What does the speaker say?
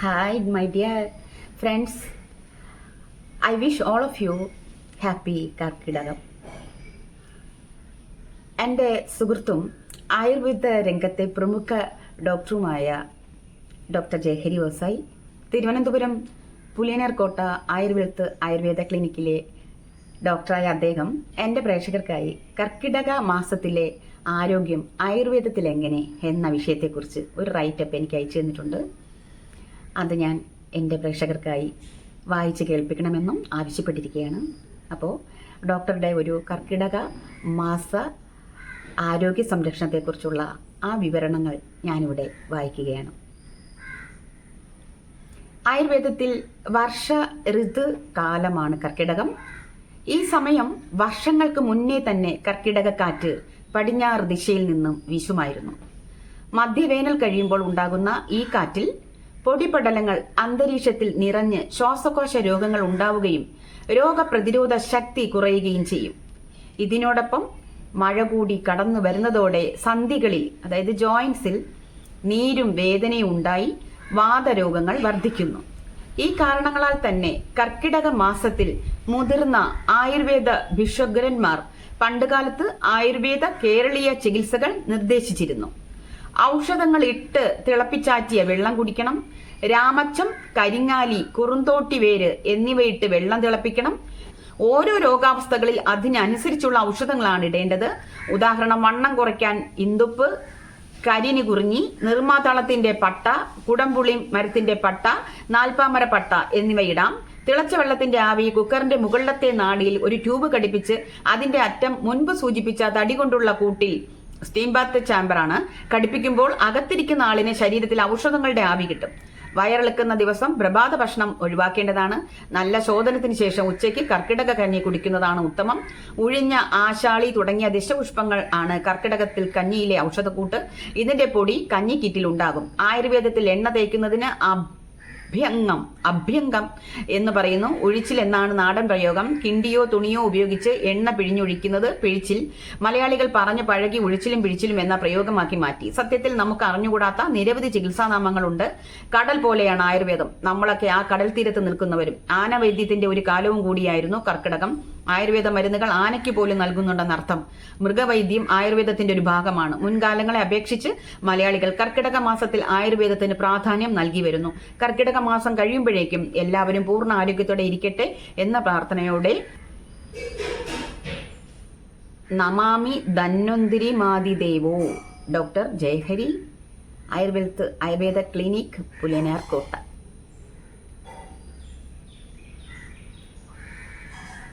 Hi, my dear friends. I wish all of you happy Karkidakam എന്റെ സുഹൃത്തും ആയുർവേദ രംഗത്തെ പ്രമുഖ ഡോക്ടറുമായ ഡോക്ടർ ജയഹരി ഓസായി തിരുവനന്തപുരം പുലിയനർകോട്ട ആയുർവേദ ആയുർവേദ ക്ലിനിക്കിലെ ഡോക്ടറായ അദ്ദേഹം എന്റെ പ്രേക്ഷകർക്കായി കർക്കിടക മാസത്തിലെ ആരോഗ്യം ആയുർവേദത്തിൽ എങ്ങനെ എന്ന വിഷയത്തെക്കുറിച്ച് ഒരു റൈറ്റപ്പ് എനിക്ക് അയച്ചു തന്നിട്ടുണ്ട് അത് ഞാൻ എന്റെ പ്രേക്ഷകർക്കായി വായിച്ച് കേൾപ്പിക്കണമെന്നും ആവശ്യപ്പെട്ടിരിക്കുകയാണ്. അപ്പോൾ ഡോക്ടറുടെ ഒരു കർക്കിടക മാസ ആരോഗ്യ സംരക്ഷണത്തെക്കുറിച്ചുള്ള ആ വിവരണങ്ങൾ ഞാനിവിടെ വായിക്കുകയാണ്. ആയുർവേദത്തിൽ വർഷ ഋതു കാലമാണ് കർക്കിടകം. ഈ സമയം വർഷങ്ങൾക്ക് മുന്നേ തന്നെ കർക്കിടക കാറ്റ് പടിഞ്ഞാറ് ദിശയിൽ നിന്നും വീശുമായിരുന്നു. മധ്യവേനൽ കഴിയുമ്പോൾ ഉണ്ടാകുന്ന ഈ കാറ്റിൽ പൊടിപടലങ്ങൾ അന്തരീക്ഷത്തിൽ നിറഞ്ഞ് ശ്വാസകോശ രോഗങ്ങൾ ഉണ്ടാവുകയും രോഗപ്രതിരോധ ശക്തി കുറയുകയും ചെയ്യും. ഇതിനോടൊപ്പം മഴ കൂടി കടന്നു വരുന്നതോടെ സന്ധികളിൽ അതായത് ജോയിൻസിൽ നീരും വേദനയും ഉണ്ടായി വാതരോഗങ്ങൾ വർദ്ധിക്കുന്നു. ഈ കാരണങ്ങളാൽ തന്നെ കർക്കിടക മാസത്തിൽ മുതിർന്ന ആയുർവേദ ഭിഷഗ്രന്മാർ പണ്ടുകാലത്ത് ആയുർവേദ കേരളീയ ചികിത്സകൾ നിർദ്ദേശിച്ചിരുന്നു. ഔഷധങ്ങൾ ഇട്ട് തിളപ്പിച്ചാറ്റിയ വെള്ളം കുടിക്കണം. രാമച്ചം കരിങ്ങാലി കുറുന്തോട്ടി വേര് എന്നിവയിട്ട് വെള്ളം തിളപ്പിക്കണം. ഓരോ രോഗാവസ്ഥകളിൽ അതിനനുസരിച്ചുള്ള ഔഷധങ്ങളാണ് ഇടേണ്ടത്. ഉദാഹരണം വണ്ണം കുറയ്ക്കാൻ ഇന്ദുപ്പ് കരിനി കുറിഞ്ഞി നിർമ്മാതളത്തിന്റെ പട്ട കുടംപുളി മരത്തിന്റെ പട്ട നാൽപ്പാമര പട്ട എന്നിവ ഇടാം. തിളച്ച വെള്ളത്തിന്റെ ആവി കുക്കറിന്റെ മുകളിലത്തെ നാടിയിൽ ഒരു ട്യൂബ് ഘടിപ്പിച്ച് അതിന്റെ അറ്റം മുൻപ് സൂചിപ്പിച്ച തടി കൊണ്ടുള്ള കൂട്ടിൽ സ്റ്റീം ബാത്ത് ചാമ്പറാണ് കടിപ്പിക്കുമ്പോൾ അകത്തിരിക്കുന്ന ആളിന് ശരീരത്തിൽ ഔഷധങ്ങളുടെ ആവി കിട്ടും. വയറിളക്കുന്ന ദിവസം പ്രഭാത ഭക്ഷണം ഒഴിവാക്കേണ്ടതാണ്. നല്ല ശോധനത്തിന് ശേഷം ഉച്ചയ്ക്ക് കർക്കിടക കഞ്ഞി കുടിക്കുന്നതാണ് ഉത്തമം. ഉഴിഞ്ഞ ആശാളി തുടങ്ങിയ ദിശപുഷ്പങ്ങൾ ആണ് കർക്കിടകത്തിൽ കഞ്ഞിയിലെ ഔഷധക്കൂട്ട്. ഇതിന്റെ പൊടി കഞ്ഞി കിറ്റിൽ ഉണ്ടാകും. ആയുർവേദത്തിൽ എണ്ണ തേക്കുന്നതിന് അഭ്യംഗം അഭ്യംഗം എന്ന് പറയുന്നു. ഒഴിച്ചിൽ എന്നാണ് നാടൻ പ്രയോഗം. കിണ്ടിയോ തുണിയോ ഉപയോഗിച്ച് എണ്ണ പിഴിഞ്ഞൊഴിക്കുന്നത് പിഴിച്ചിൽ. മലയാളികൾ പറഞ്ഞു പഴകി ഒഴിച്ചിലും പിഴിച്ചിലും എന്ന പ്രയോഗമാക്കി മാറ്റി. സത്യത്തിൽ നമുക്ക് അറിഞ്ഞുകൂടാത്ത നിരവധി ചികിത്സാനാമങ്ങളുണ്ട്. കടൽ പോലെയാണ് ആയുർവേദം. നമ്മളൊക്കെ ആ കടൽ തീരത്ത് നിൽക്കുന്നവരും. ആനവൈദ്യത്തിന്റെ ഒരു കാലവും കൂടിയായിരുന്നു കർക്കിടകം. ആയുർവേദ മരുന്നുകൾ ആനയ്ക്ക് പോലും നൽകുന്നുണ്ടെന്നർത്ഥം മൃഗവൈദ്യം ആയുർവേദത്തിന്റെ ഒരു ഭാഗമാണ്. മുൻകാലങ്ങളെ അപേക്ഷിച്ച് മലയാളികൾ കർക്കിടക മാസത്തിൽ ആയുർവേദത്തിന് പ്രാധാന്യം നൽകി വരുന്നു. കർക്കിടക മാസം കഴിയുമ്പോഴേക്കും എല്ലാവരും പൂർണ ആരോഗ്യത്തോടെ ഇരിക്കട്ടെ എന്ന പ്രാർത്ഥനയോടെ നമാമി ധന്വന്തിരി മാതിദേവോ ഡോക്ടർ ജയഹരി ആയുർവേദ ആയുർവേദ ക്ലിനിക് പുലനാർ കോട്ട.